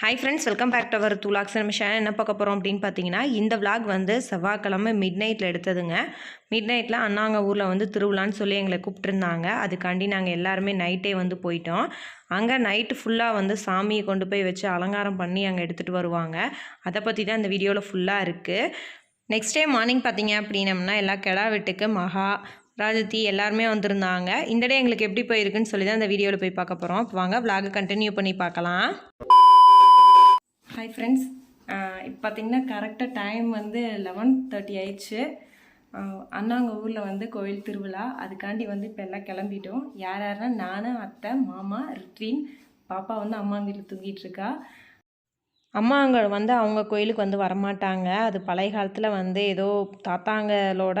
Hi friends welcome back to அவர் துலாக்ஸ் நம்ம channel என்ன பார்க்க போகிறோம் அப்படின்னு பார்த்தீங்கன்னா இந்த விளாக் வந்து செவ்வாய்க்கிழமை மிட் நைட்டில் எடுத்ததுங்க. மிட் நைட்டில் அண்ணாங்க ஊரில் வந்து திருவிழான்னு சொல்லி எங்களை கூப்பிட்டுருந்தாங்க. அதுக்காண்டி நாங்கள் எல்லாருமே நைட்டே வந்து போயிட்டோம். அங்கே நைட்டு ஃபுல்லாக வந்து சாமியை கொண்டு போய் வச்சு அலங்காரம் பண்ணி அங்கே எடுத்துகிட்டு வருவாங்க. அதை பற்றி தான் இந்த வீடியோவில் ஃபுல்லாக இருக்குது நெக்ஸ்ட் டே மார்னிங் பார்த்தீங்க அப்படின்னம்னா எல்லா கிடா வெட்டுக்கு மகா ராஜதி எல்லாருமே வந்திருந்தாங்க. இந்த டே எங்களுக்கு எப்படி போயிருக்குன்னு சொல்லி தான் இந்த வீடியோவில் போய் பார்க்க போகிறோம் வாங்க vlog கண்டினியூ பண்ணி பார்க்கலாம். ஹாய் ஃப்ரெண்ட்ஸ் இப்போ பார்த்தீங்கன்னா கரெக்டாக டைம் வந்து லெவன் தேர்ட்டி ஆயிடுச்சு. அண்ணாங்க ஊரில் வந்து கோயில் திருவிழா. அதுக்காண்டி வந்து இப்போ எல்லாம் கிளம்பிட்டோம். யார் யாருன்னா நான் அத்தை மாமா ரித்வின் பாப்பா வந்து அம்மா வீட்டில் தூங்கிட்டு இருக்கா. அம்மாங்க வந்து அவங்க கோயிலுக்கு வந்து வரமாட்டாங்க. அது பழைய காலத்தில் வந்து ஏதோ தாத்தாங்களோட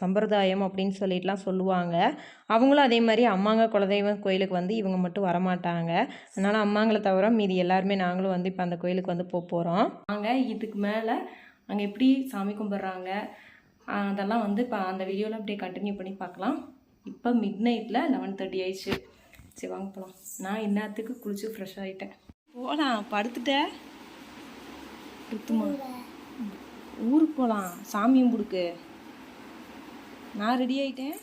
சம்பிரதாயம் அப்படின்னு சொல்லிட்டுலாம் சொல்லுவாங்க. அவங்களும் அதே மாதிரி அம்மாங்க குலதெய்வம் கோயிலுக்கு வந்து இவங்க மட்டும் வரமாட்டாங்க. அதனால் அம்மாங்களை தவிர மீதி எல்லாருமே நாங்களும் வந்து இப்போ அந்த கோயிலுக்கு வந்து போக போகிறோம் அங்கே இதுக்கு மேலே அங்கே எப்படி சாமி கும்பிட்றாங்க அதெல்லாம் வந்து இப்போ அந்த வீடியோவில் அப்படியே கண்டினியூ பண்ணி பார்க்கலாம். இப்போ மிட் நைட்டில் லெவன் தேர்ட்டி ஆயிடுச்சு. சரி வாங்க போகலாம் நான் இன்னத்துக்கு குளிச்சு ஃப்ரெஷ் ஆகிட்டேன் போகலாம் படுத்துட்டேன் ருத்துமா ஊருக்கு போகலாம் சாமி கும்பிடுக்கு. நான் ரெடி ஆயிட்டேன்.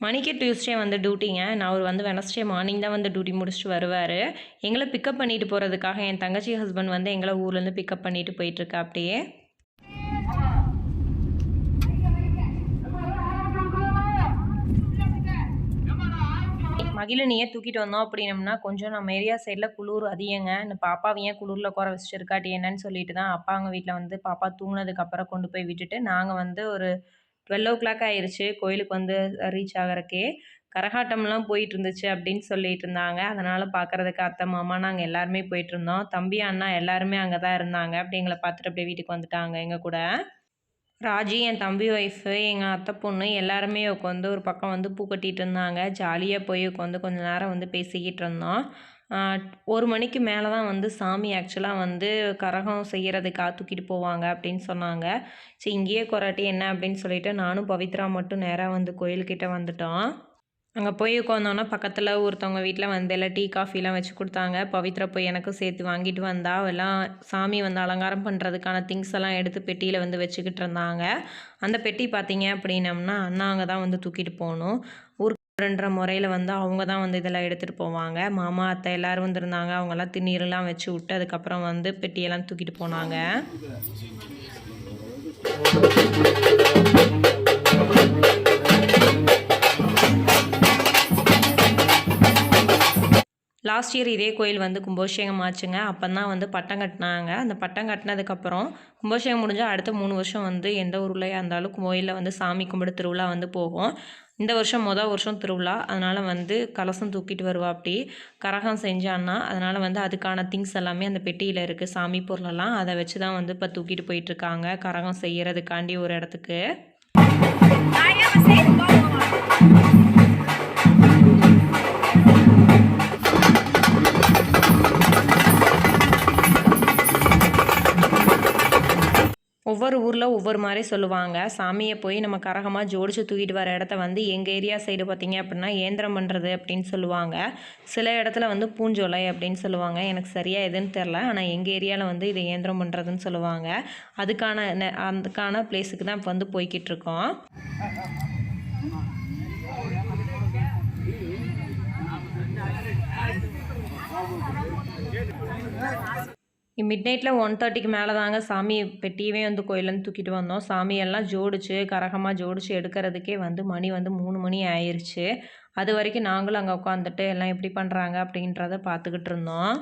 மணிக்கு டியூஸ்டே வந்து டியூட்டிங்க நான் அவர் வந்து வெனஸ்டே மார்னிங் தான் வந்து டியூட்டி முடிச்சுட்டு வருவார். எங்களை பிக்கப் பண்ணிட்டு போகிறதுக்காக என் தங்கச்சி ஹஸ்பண்ட் வந்து எங்களை ஊர்லேருந்து பிக்கப் பண்ணிட்டு போயிட்டுருக்கா அப்படியே மகிழனியை தூக்கிட்டு வந்தோம் அப்படின்னம்னா கொஞ்சம் நம்ம ஏரியா சைடில் குளிர் அதிகங்க. இந்த பாப்பாவை ஏன் குளிரில் குறை வச்சுட்டு இருக்காட்டி என்னன்னு சொல்லிட்டு தான் அப்பாங்க வீட்டில் வந்து பாப்பா தூங்கினதுக்கப்புறம் கொண்டு போய் விட்டுட்டு நாங்கள் வந்து ஒரு டுவெல் ஓ கிளாக் ஆயிடுச்சு கோயிலுக்கு வந்து ரீச் ஆகிறக்கே. கரகாட்டம்லாம் போயிட்டு இருந்துச்சு அப்படின்னு சொல்லிட்டு இருந்தாங்க அதனால் பார்க்கறதுக்கு அத்தை மாமா நாங்கள் எல்லாருமே போயிட்டு இருந்தோம் தம்பி அண்ணா எல்லாருமே அங்கே தான் இருந்தாங்க. அப்படி எங்களை பார்த்துட்டு அப்படியே வீட்டுக்கு வந்துட்டாங்க எங்கள் கூட. ராஜி என் தம்பி ஒய்ஃபு எங்கள் அத்தை பொண்ணு எல்லாருமே உட்காந்து ஒரு பக்கம் வந்து பூ கட்டிகிட்டு இருந்தாங்க. ஜாலியாக போய் உட்காந்து கொஞ்ச நேரம் வந்து பேசிக்கிட்டு இருந்தோம். ஒரு மணிக்கு மேலே தான் வந்து சாமி ஆக்சுவலாக வந்து கரகம் செய்கிறதுக்காக தூக்கிட்டு போவாங்க அப்படின்னு சொன்னாங்க. சரி இங்கேயே கொராட்டி என்ன அப்படின்னு சொல்லிட்டு நானும் பவித்ரா மட்டும் நேராக வந்து கோயில்கிட்ட வந்துட்டோம். அங்கே போய் உட்காந்தோன்னா பக்கத்தில் ஒருத்தவங்க வீட்டில் வந்து எல்லாம் டீ காஃபிலாம் வச்சு கொடுத்தாங்க. பவித்ரா போய் எனக்கும் சேர்த்து வாங்கிட்டு வந்தா. எல்லாம் சாமி வந்து அலங்காரம் பண்ணுறதுக்கான திங்ஸ் எல்லாம் எடுத்து பெட்டியில் வந்து வச்சுக்கிட்டு இருந்தாங்க. அந்த பெட்டி பார்த்தீங்க அப்படின்னம்னா அண்ணாங்க தான் வந்து தூக்கிட்டு போகணும். ஊருக்குன்ற முறையில் வந்து அவங்க தான் வந்து இதெல்லாம் எடுத்துகிட்டு போவாங்க. மாமா அத்தை எல்லோரும் வந்திருந்தாங்க அவங்கெல்லாம் திண்ணீரெல்லாம் வச்சு விட்டு அதுக்கப்புறம் வந்து பெட்டியெல்லாம் தூக்கிட்டு போனாங்க. லாஸ்ட் இயர் இதே கோயில் வந்து கும்பாபிஷேகம் ஆச்சுங்க. அப்போ தான் வந்து பட்டம் கட்டினாங்க. அந்த பட்டம் கட்டினதுக்கப்புறம் கும்பாபிஷேகம் முடிஞ்சால் அடுத்த மூணு வருஷம் வந்து எந்த ஊர்லையாக இருந்தாலும் கோயிலில் வந்து சாமி கும்பிடு திருவிழா வந்து போகும். இந்த வருஷம் மொதல் வருஷம் திருவிழா. அதனால் வந்து கலசம் தூக்கிட்டு வருவா அப்படி கரகம் செஞ்சான்னா அதனால் வந்து அதுக்கான திங்ஸ் எல்லாமே அந்த பெட்டியில் இருக்குது சாமி பொருளெல்லாம் அதை வச்சு தான் வந்து இப்போ தூக்கிட்டு போயிட்டுருக்காங்க. கரகம் செய்கிறதுக்காண்டி ஒரு இடத்துக்கு. ஒவ்வொரு ஊரில் ஒவ்வொரு மாதிரி சொல்லுவாங்க. சாமியை போய் நம்ம கரகமாக ஜோடிச்சு தூக்கிட்டு வர இடத்த வந்து எங்கள் ஏரியா சைடு பார்த்தீங்க அப்படின்னா ஏந்திரம் பண்ணுறது அப்படின்னு சொல்லுவாங்க. சில இடத்துல வந்து பூஞ்சோலை அப்படின்னு சொல்லுவாங்க. எனக்கு சரியாக எதுன்னு தெரில ஆனால் எங்கள் ஏரியாவில் வந்து இதை ஏந்திரம் பண்ணுறதுன்னு சொல்லுவாங்க. அதுக்கான அதுக்கான பிளேஸுக்கு தான் இப்போ வந்து போய்கிட்டு இருக்கோம். மிட் நைட்டில் ஒன் தேர்ட்டிக்கு மேலே தாங்க சாமி பெட்டியவே வந்து கோயிலேருந்து தூக்கிட்டு வந்தோம். சாமியெல்லாம் ஜோடிச்சு கரகமாக ஜோடிச்சு எடுக்கிறதுக்கே வந்து மணி வந்து மூணு மணி ஆயிருச்சு. அது வரைக்கும் நாங்களும் அங்கே உட்காந்துட்டு எல்லாம் எப்படி பண்ணுறாங்க அப்படின்றத பார்த்துக்கிட்டு இருந்தோம்.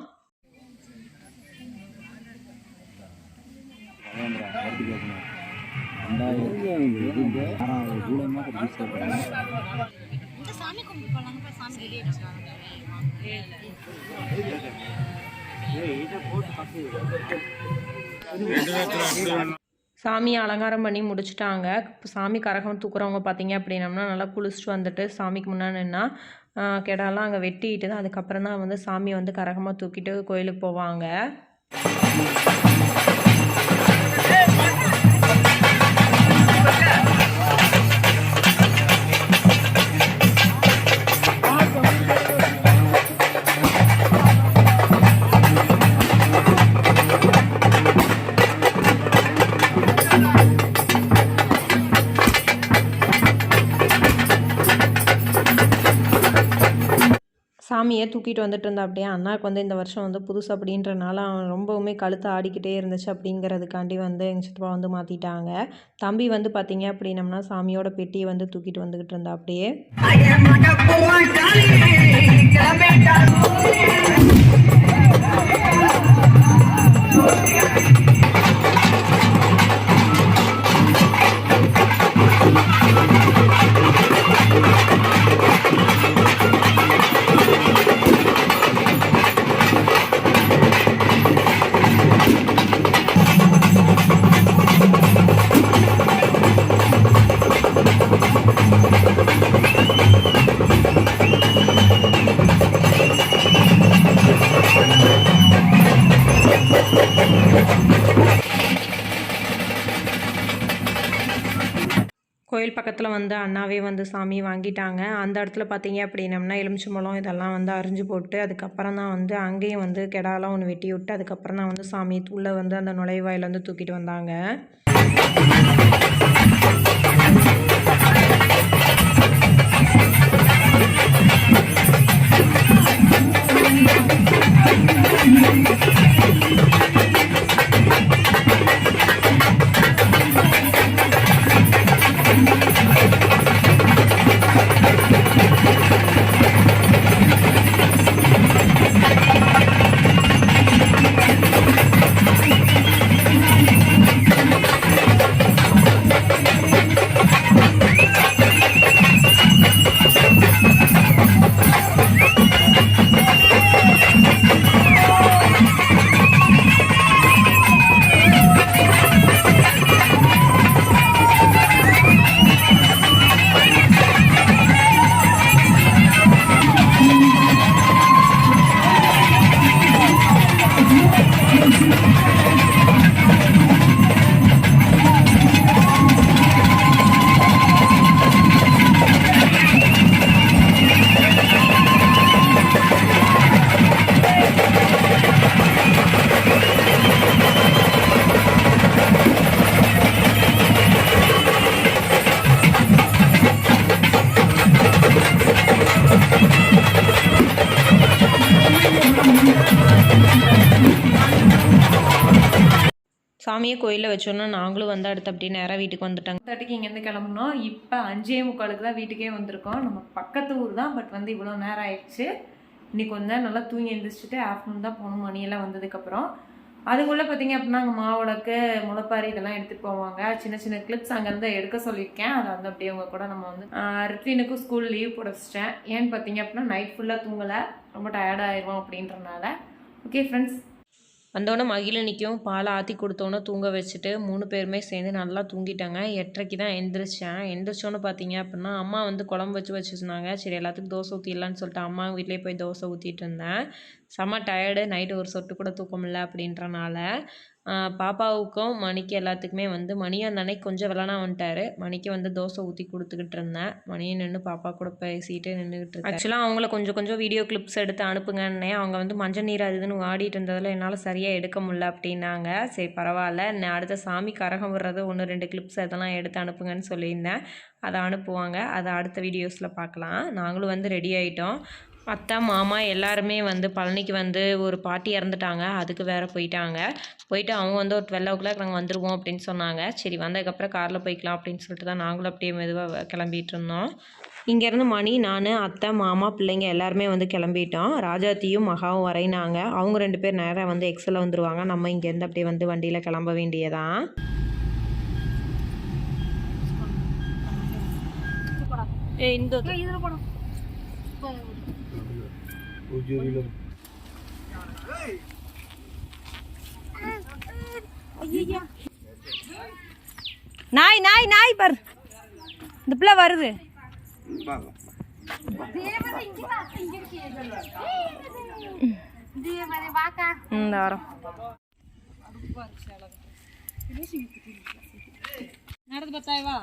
சாமியை அலங்காரம் பண்ணி முடிச்சிட்டாங்க. சாமி கரகம் தூக்குறவங்க பார்த்தீங்க அப்படின்னம்னா நல்லா குளிச்சுட்டு வந்துட்டு சாமிக்கு முன்னாடி நின்னா கெடாலாம் அங்கே வெட்டிட்டு தான். அதுக்கப்புறம் தான் வந்து சாமி வந்து கரகமாக தூக்கிட்டு கோயிலுக்கு போவாங்க. சாமியை தூக்கிட்டு வந்துட்டு இருந்தா அப்படியே அண்ணாவுக்கு வந்து இந்த வருஷம் வந்து புதுசு அப்படின்றனால அவன் ரொம்பவுமே கழுத்து ஆடிக்கிட்டே இருந்துச்சு அப்படிங்கிறதுக்காண்டி வந்து எங்கள் சித்தப்பா வந்து மாற்றிட்டாங்க தம்பி வந்து பார்த்தீங்க அப்படின்னம்னா சாமியோட பெட்டியை வந்து தூக்கிட்டு வந்துக்கிட்டு இருந்தா அப்படியே. கோயில் பக்கத்தில் வந்து அண்ணாவே வந்து சாமி வாங்கிட்டாங்க. அந்த இடத்துல பார்த்தீங்க அப்படின்னம்னா எலுமிச்சம்பழம் இதெல்லாம் வந்து அரிஞ்சு போட்டு அதுக்கப்புறம் தான் வந்து அங்கேயும் வந்து கெடாலாம் ஒன்று வெட்டி விட்டு அதுக்கப்புறம் தான் வந்து சாமி உள்ளே வந்து அந்த நுழைவாயில் வந்து தூக்கிட்டு வந்தாங்க. சாமியை கோயிலில் வச்சோன்னா நாங்களும் வந்து அடுத்து அப்படியே நேராக வீட்டுக்கு வந்துட்டாங்க. தேர்ட்டிக்கு இங்கேருந்து கிளம்புனோம். இப்போ அஞ்சே முக்காலுக்கு தான் வீட்டுக்கே வந்திருக்கோம். நம்ம பக்கத்து ஊர் தான் பட் வந்து இவ்வளோ நேரம் ஆயிடுச்சு. இன்னைக்கு கொஞ்ச நேரம் நல்லா தூங்கி எழுந்திரிச்சிட்டு ஆஃப்டர்நூன் தான் போகணும். மணியெல்லாம் வந்ததுக்கப்புறம் அதுக்குள்ளே பார்த்தீங்க அப்படின்னா அங்கே மாவுளக்கு முளைப்பாரி இதெல்லாம் எடுத்துகிட்டு போவாங்க. சின்ன சின்ன கிளிப்ஸ் அங்கேருந்து எடுக்க சொல்லியிருக்கேன். அதை வந்து அப்படியே அவங்க கூட நம்ம வந்து ரிட்வீனுக்கும் ஸ்கூல் லீவ் போட வச்சிட்டேன். ஏன்னு பார்த்தீங்க அப்படின்னா நைட் ஃபுல்லாக தூங்கலை. ரொம்ப டயர்ட் அப்படின்றனால. ஓகே ஃப்ரெண்ட்ஸ் வந்தோடனே மகிழனிக்கும் பாலை ஆற்றி கொடுத்தோன்னே தூங்க வச்சுட்டு மூணு பேருமே சேர்ந்து நல்லா தூங்கிட்டாங்க. எட்டரைக்கு தான் எழுந்திரிச்சேன் எழுந்திரிச்சோன்னு பார்த்தீங்க அப்படின்னா அம்மா வந்து குழம்பு வச்சு வச்சுருந்தாங்க. சரி எல்லாத்துக்கும் தோசை ஊற்றிடலான்னு சொல்லிட்டு அம்மா வீட்லேயே போய் தோசை ஊற்றிட்டு இருந்தேன். செம்ம டயர்டு நைட்டு ஒரு சொட்டு கூட தூக்கம் இல்லை அப்படின்றனால பாப்பாவுக்கும் மணிக்கு எல்லாத்துக்குமே வந்து மணி அந்த அன்னைக்கு கொஞ்சம் விளானா வந்துட்டாரு. மணிக்கு வந்து தோசை ஊற்றி கொடுத்துக்கிட்டு இருந்தேன். மணியும் நின்று பாப்பா கூட பேசிட்டு நின்றுக்கிட்டு ஆக்சுவலாக அவங்கள கொஞ்சம் கொஞ்சம் வீடியோ கிளிப்ஸ் எடுத்து அனுப்புங்கன்னே அவங்க வந்து மஞ்சள் நீர் அது இதுன்னு ஆடிட்டு இருந்ததில் என்னால் சரியாக எடுக்க முடில அப்படின்னாங்க. சரி பரவாயில்ல. நான் அடுத்த சாமி கரகம் விடுறது ஒன்று ரெண்டு கிளிப்ஸ் அதெல்லாம் எடுத்து அனுப்புங்கன்னு சொல்லியிருந்தேன். அதை அனுப்புவாங்க. அதை அடுத்த வீடியோஸில் பார்க்கலாம். நாங்களும் வந்து ரெடி ஆகிட்டோம் அத்தை மாமா எல்லாருமே வந்து பழனிக்கு வந்து ஒரு பாட்டி இறந்துட்டாங்க. அதுக்கு வேற போயிட்டாங்க. போயிட்டு அவங்க வந்து ஒரு டுவெல் ஓ கிளாக் நாங்கள் வந்துடுவோம் அப்படின்னு சொன்னாங்க. சரி வந்ததுக்கப்புறம் காரில் போய்க்கலாம் அப்படின்னு சொல்லிட்டு தான் நாங்களும் அப்படியே மெதுவாக கிளம்பிட்டு இருந்தோம். இங்கேருந்து மணி நான் அத்தை மாமா பிள்ளைங்க எல்லாருமே வந்து கிளம்பிட்டோம். ராஜாத்தியும் மகாவும் வரையினாங்க. அவங்க ரெண்டு பேர் நேராக வந்து எக்ஸலில் வந்துடுவாங்க நம்ம இங்கேருந்து அப்படியே வந்து வண்டியில் கிளம்ப வேண்டியதான் ஏ இந்த நாய் நாய் நாய் பார். இந்த பிள்ளை வருது. இந்த வரோம். நடந்து பார்த்தாய்வா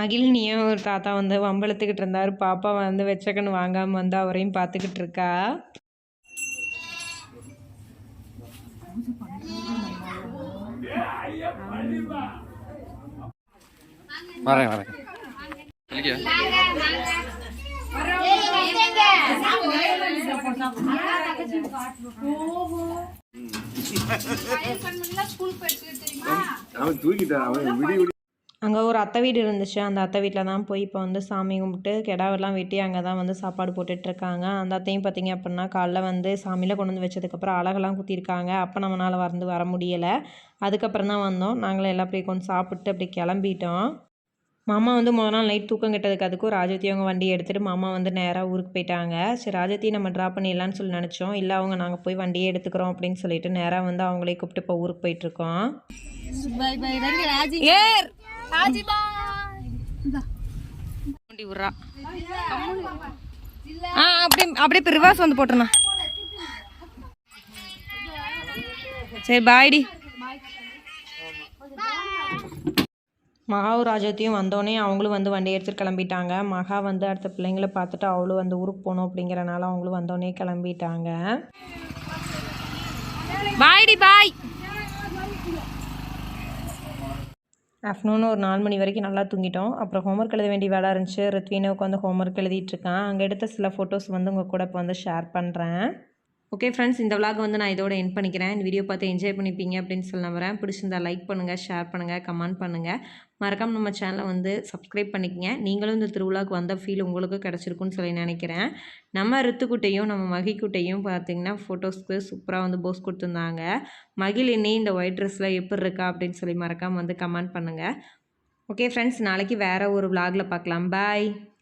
மகிழினியும் ஒரு தாத்தா வந்து வம்பளத்துக்கிட்டு இருந்தார். பாப்பா வந்து வெச்சக்கன்னு வாங்காமல் வந்து அவரையும் பார்த்துக்கிட்டு இருக்கா? வரேன் வரேன். அவன் தூக்கிட்டான் அவன் விடி விடி அங்கே ஒரு அத்தை வீடு இருந்துச்சு. அந்த அத்தை வீட்டில் தான் போய் இப்போ வந்து சாமி கும்பிட்டு கிடாவெல்லாம் வெட்டி அங்கே தான் வந்து சாப்பாடு போட்டுட்ருக்காங்க அந்த அத்தையும் பார்த்தீங்க அப்படின்னா காலைல வந்து சாமியில் கொண்டு வந்து வச்சதுக்கப்புறம் அழகெல்லாம் குத்திருக்காங்க. அப்போ நம்மளால் வந்து வர முடியலை. அதுக்கப்புறம் தான் வந்தோம். நாங்களும் எல்லாம் அப்படியே கொஞ்சம் சாப்பிட்டு அப்படி கிளம்பிட்டோம். மாமா வந்து முத நாள் நைட் தூக்கம் கெட்டதுக்கு அதுக்கும் ராஜவதி அவங்க வண்டி எடுத்துகிட்டு மாமா வந்து நேராக ஊருக்கு போயிட்டாங்க. சரி ராஜவதி நம்ம ட்ராப் பண்ணிடலான்னு சொல்லி நினச்சோம். இல்லை அவங்க நாங்கள் போய் வண்டியே எடுத்துக்கிறோம் அப்படின்னு சொல்லிட்டு நேராக வந்து அவங்களே கூப்பிட்டு இப்போ ஊருக்கு போயிட்டுருக்கோம் ஏர்! விட்றா. ஆ அப்படியே அப்படியே இப்போ ரிவர்ஸ் வந்து போட்டுருண்ணா சரி பாய்டி மகாவும் ராஜத்தையும் வந்தோடனே அவங்களும் வந்து வண்டி எடுத்துட்டு கிளம்பிட்டாங்க. மகா வந்து அடுத்த பிள்ளைங்கள பார்த்துட்டு அவளும் வந்து ஊருக்கு போகணும் அப்படிங்கிறனால அவங்களும் வந்தோடனே கிளம்பிட்டாங்க. பாய்டி பாய் ஆஃப்டர்நூன் ஒரு நாலு மணி வரைக்கும் நல்லா தூங்கிட்டோம். அப்புறம் ஹோம்ஒர்க் எழுத வேண்டிய வேலை இருந்துச்சு. ரித்வீனை உட்காந்து ஹோம்ஒர்க் எழுதிட்டுருக்கான் அங்கே எடுத்த சில ஃபோட்டோஸ் வந்து உங்கள் கூட இப்போ வந்து ஷேர் பண்ணுறேன் ஓகே ஃப்ரெண்ட்ஸ் இந்த விலாக் வந்து நான் இதோட என் பண்ணிக்கிறேன். இந்த வீடியோ பார்த்து என்ஜாய் பண்ணிப்பீங்க அப்படின்னு சொல்ல நம்புறேன் பிடிச்சிருந்தா லைக் பண்ணுங்கள் ஷேர் பண்ணுங்கள் கமெண்ட் பண்ணுங்கள் மறக்காமல் நம்ம சேனலை வந்து சப்ஸ்கிரைப் பண்ணிக்கங்க. நீங்களும் இந்த திருவிழாவுக்கு வந்த ஃபீல் உங்களுக்கு கிடச்சிருக்குன்னு சொல்லி நினைக்கிறேன். நம்ம ரித்துக்குட்டையும் நம்ம மகிக்குட்டையும் பார்த்தீங்கன்னா ஃபோட்டோஸ்க்கு சூப்பராக வந்து போஸ் கொடுத்துருந்தாங்க. மகிழ் இன்னி இந்த ஒயிட் ட்ரெஸ்ஸில் எப்படி இருக்கா அப்படின்னு சொல்லி மறக்காமல் வந்து கமெண்ட் பண்ணுங்கள் ஓகே ஃப்ரெண்ட்ஸ் நாளைக்கு வேறு ஒரு vlogல பார்க்கலாம். பாய்